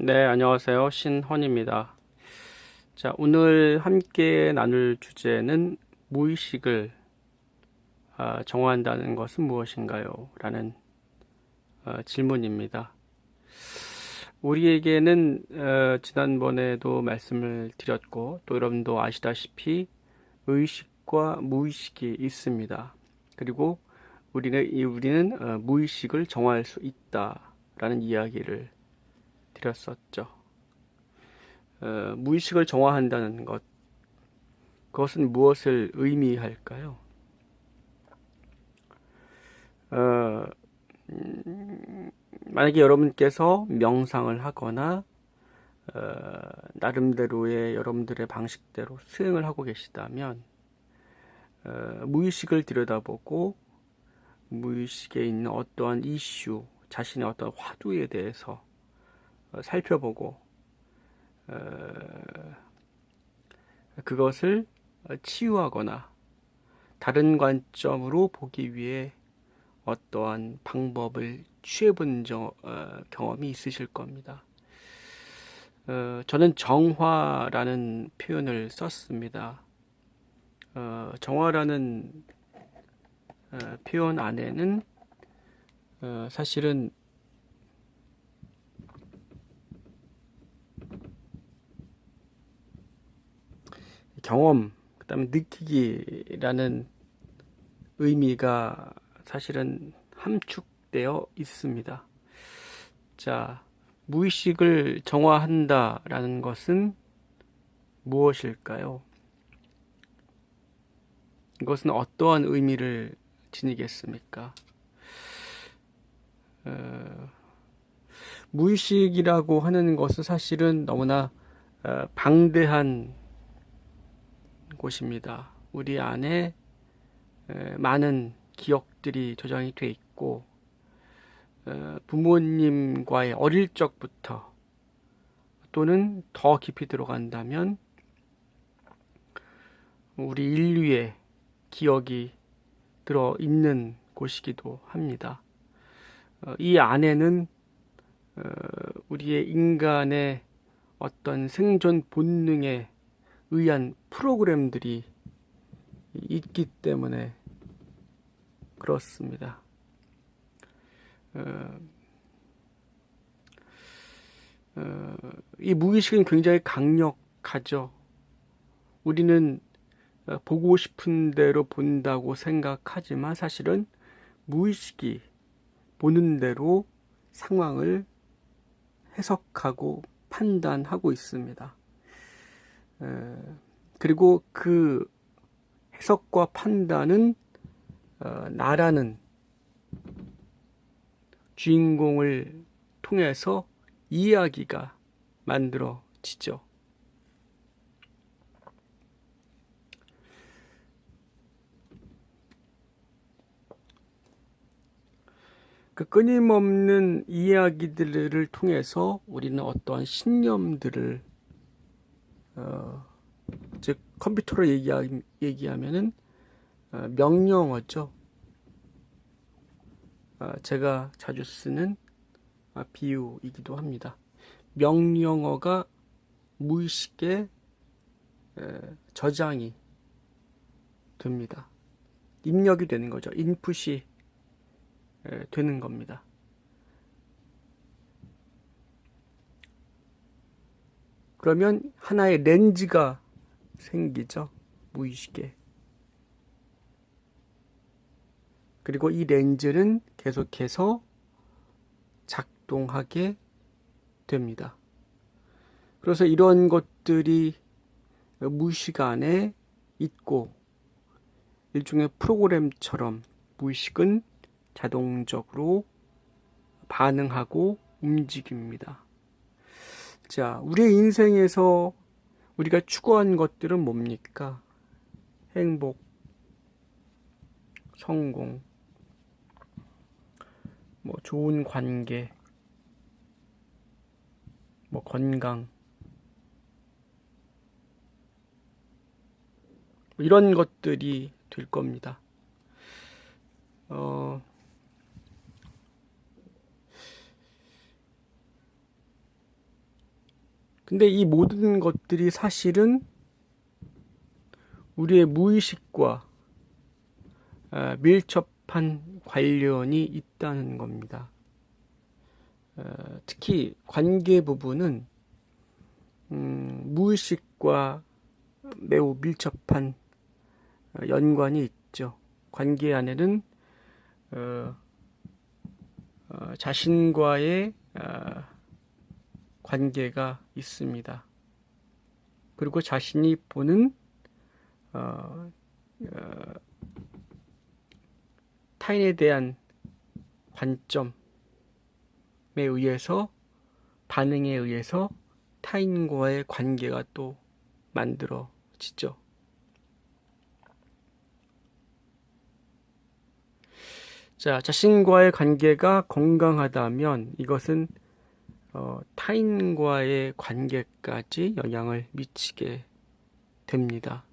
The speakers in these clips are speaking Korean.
네, 안녕하세요. 신헌입니다. 자, 오늘 함께 나눌 주제는 무의식을 아, 정화한다는 것은 무엇인가요? 라는 어, 질문입니다. 우리에게는 어, 지난번에도 말씀을 드렸고 또 여러분도 아시다시피 의식과 무의식이 있습니다. 그리고 우리는 이 우리는 어, 무의식을 정화할 수 있다라는 이야기를 드렸었죠. 어, 무의식을 정화한다는 것, 그것은 무엇을 의미할까요? 어, 음, 만약에 여러분께서 명상을 하거나 어, 나름대로의 여러분들의 방식대로 수행을 하고 계시다면 어, 무의식을 들여다보고 무의식에 있는 어떠한 이슈, 자신의 어떤 화두에 대해서 어, 살펴보고 어, 그것을 치유하거나 다른 관점으로 보기 위해 어떠한 방법을 취해본 저, 어, 경험이 있으실 겁니다. 어, 저는 정화라는 표현을 썼습니다. 어, 정화라는 어, 표현 안에는 어, 사실은 경험, 그 다음에 느끼기라는 의미가 사실은 함축되어 있습니다. 자, 무의식을 정화한다라는 것은 무엇일까요? 이것은 어떠한 의미를 지니겠습니까? 어, 무의식이라고 하는 것은 사실은 너무나 어, 방대한 곳입니다. 우리 안에 에, 많은 기억들이 저장이 돼 있고 어, 부모님과의 어릴 적부터 또는 더 깊이 들어간다면 우리 인류의 기억이 들어 있는 곳이기도 합니다. 어, 이 안에는 어, 우리의 인간의 어떤 생존 본능에 의한 프로그램들이 있기 때문에 그렇습니다. 어, 어, 이 무의식은 굉장히 강력하죠. 우리는 어, 보고 싶은 대로 본다고 생각하지만 사실은 무의식이 보는 대로 상황을 해석하고 판단하고 있습니다. 그리고 그 해석과 판단은 어, 나라는 주인공을 통해서 이야기가 만들어지죠. 그 끊임없는 이야기들을 통해서 우리는 어떠한 신념들을 어, 즉 컴퓨터로 얘기하, 얘기하면은 어, 명령어죠. 어, 제가 자주 쓰는 아, 비유이기도 합니다. 명령어가 무의식에 에, 저장이 됩니다. 입력이 되는 거죠. 인풋이 에, 되는 겁니다. 그러면 하나의 렌즈가 생기죠. 무의식에. 그리고 이 렌즈는 계속해서 작동하게 됩니다. 그래서 이런 것들이 무의식 안에 있고 일종의 프로그램처럼 무의식은 자동적으로 반응하고 움직입니다. 자, 우리의 인생에서 우리가 추구한 것들은 뭡니까? 행복, 성공, 뭐 좋은 관계, 뭐 건강, 뭐 이런 것들이 될 겁니다. 어, 근데 이 모든 것들이 사실은 우리의 무의식과 어, 밀접한 관련이 있다는 겁니다. 어, 특히 관계 부분은 음, 무의식과 매우 밀접한 어, 연관이 있죠. 관계 안에는 어, 어, 자신과의 어, 관계가 있습니다. 그리고 자신이 보는 어, 어, 타인에 대한 관점에 의해서 반응에 의해서 타인과의 관계가 또 만들어지죠. 자, 자신과의 관계가 건강하다면 이것은 어, 타인과의 관계까지 영향을 미치게 됩니다.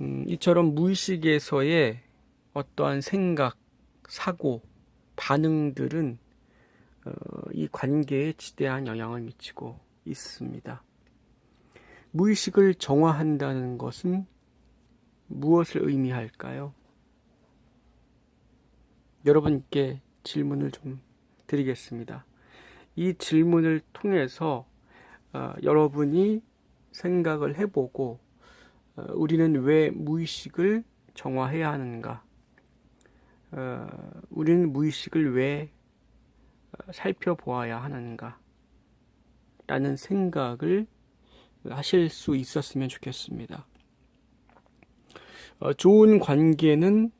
음, 이처럼 무의식에서의 어떠한 생각, 사고, 반응들은 어, 이 관계에 지대한 영향을 미치고 있습니다. 무의식을 정화한다는 것은 무엇을 의미할까요? 여러분께 질문을 좀 드리겠습니다. 이 질문을 통해서 어, 여러분이 생각을 해보고 어, 우리는 왜 무의식을 정화해야 하는가? 어, 우리는 무의식을 왜 어, 살펴보아야 하는가? 라는 생각을 하실 수 있었으면 좋겠습니다. 어, 좋은 관계는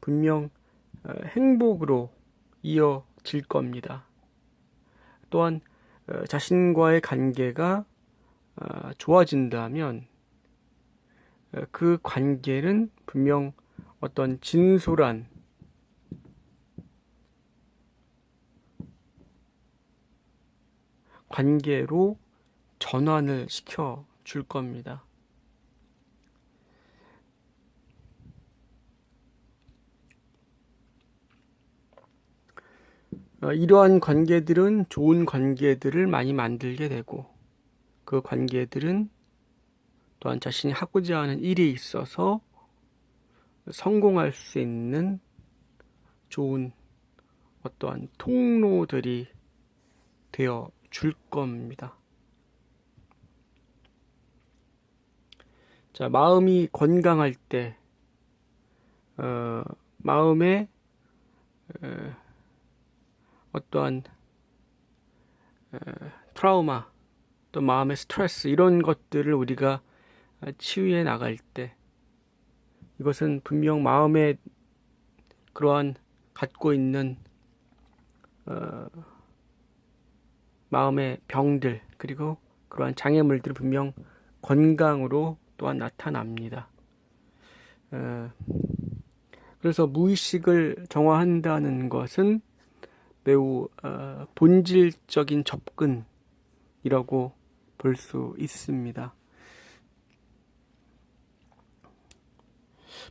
분명 어, 행복으로 이어질 겁니다. 또한 어, 자신과의 관계가 어, 좋아진다면 어, 그 관계는 분명 어떤 진솔한 관계로 전환을 시켜 줄 겁니다. 이러한 관계들은 좋은 관계들을 많이 만들게 되고 그 관계들은 또한 자신이 하고자 하는 일이 있어서 성공할 수 있는 좋은 어떠한 통로들이 되어 줄 겁니다. 자, 마음이 건강할 때, 어, 마음에, 어, 어떠한, 어, 트라우마, 또 마음의 스트레스, 이런 것들을 우리가 치유해 나갈 때, 이것은 분명 마음에 그러한 갖고 있는, 어, 마음의 병들, 그리고 그러한 장애물들이 분명 건강으로 또한 나타납니다. 어, 그래서 무의식을 정화한다는 것은 매우 어, 본질적인 접근이라고 볼 수 있습니다.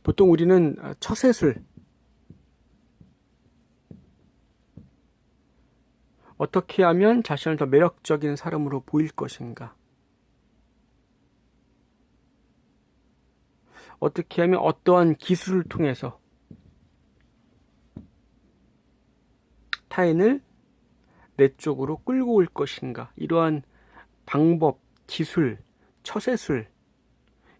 보통 우리는 처세술, 어떻게 하면 자신을 더 매력적인 사람으로 보일 것인가? 어떻게 하면 어떠한 기술을 통해서 타인을 내 쪽으로 끌고 올 것인가? 이러한 방법, 기술, 처세술,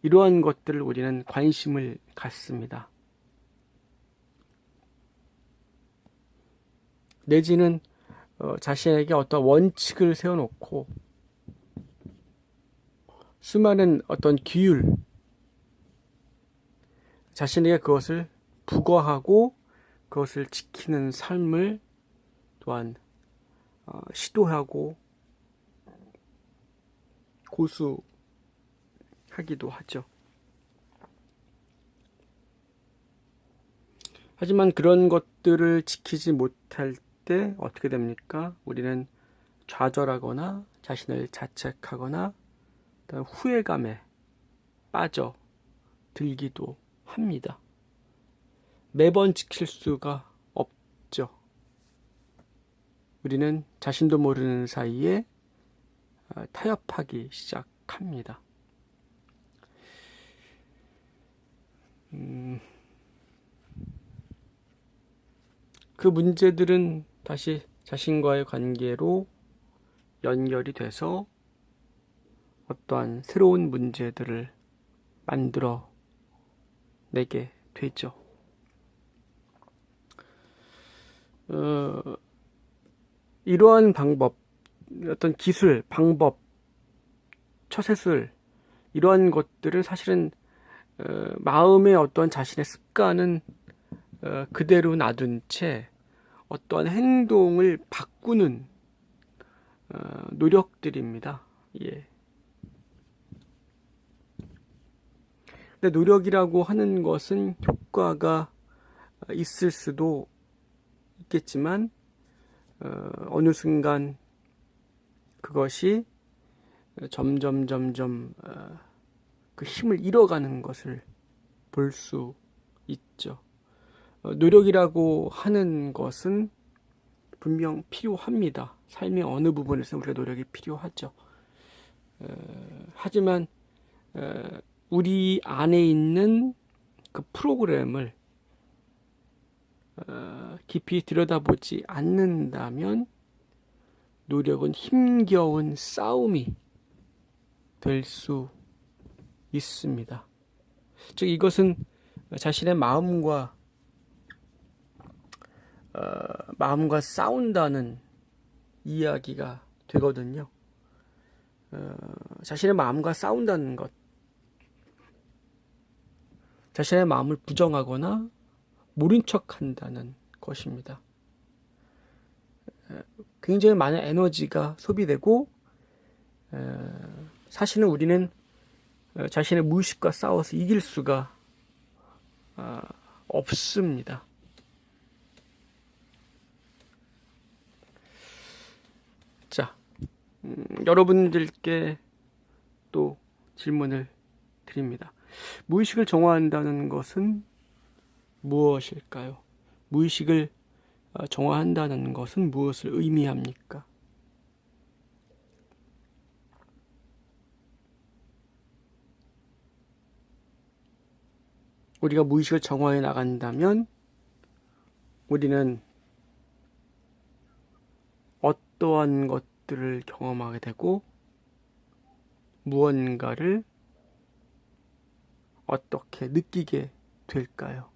이러한 것들을 우리는 관심을 갖습니다. 내지는 어, 자신에게 어떤 원칙을 세워놓고 수많은 어떤 기율, 자신에게 그것을 부과하고 그것을 지키는 삶을 또한 어, 시도하고 고수하기도 하죠. 하지만 그런 것들을 지키지 못할 때 어떻게 됩니까? 우리는 좌절하거나 자신을 자책하거나 후회감에 빠져 들기도 합니다. 매번 지킬 수가. 우리는 자신도 모르는 사이에 어, 타협하기 시작합니다. 음, 그 문제들은 다시 자신과의 관계로 연결이 돼서 어떠한 새로운 문제들을 만들어 내게 되죠. 어, 이러한 방법, 어떤 기술, 방법, 처세술, 이러한 것들을 사실은 어, 마음의 어떤 자신의 습관은 어, 그대로 놔둔 채 어떠한 행동을 바꾸는 어, 노력들입니다. 예. 근데 노력이라고 하는 것은 효과가 있을 수도 있겠지만 어, 어느 순간 그것이 점점 점점 어, 그 힘을 잃어가는 것을 볼 수 있죠. 어, 노력이라고 하는 것은 분명 필요합니다. 삶의 어느 부분에서 우리가 노력이 필요하죠. 어, 하지만 어, 우리 안에 있는 그 프로그램을 어, 깊이 들여다보지 않는다면 노력은 힘겨운 싸움이 될 수 있습니다. 즉 이것은 자신의 마음과 어, 마음과 싸운다는 이야기가 되거든요. 어, 자신의 마음과 싸운다는 것, 자신의 마음을 부정하거나 모른 척한다는 것입니다. 에, 굉장히 많은 에너지가 소비되고 에, 사실은 우리는 어, 자신의 무의식과 싸워서 이길 수가 아, 없습니다. 자, 음, 여러분들께 또 질문을 드립니다. 무의식을 정화한다는 것은 무엇일까요? 무의식을 어, 정화한다는 것은 무엇을 의미합니까? 우리가 무의식을 정화해 나간다면 우리는 어떠한 것들을 경험하게 되고 무언가를 어떻게 느끼게 될까요?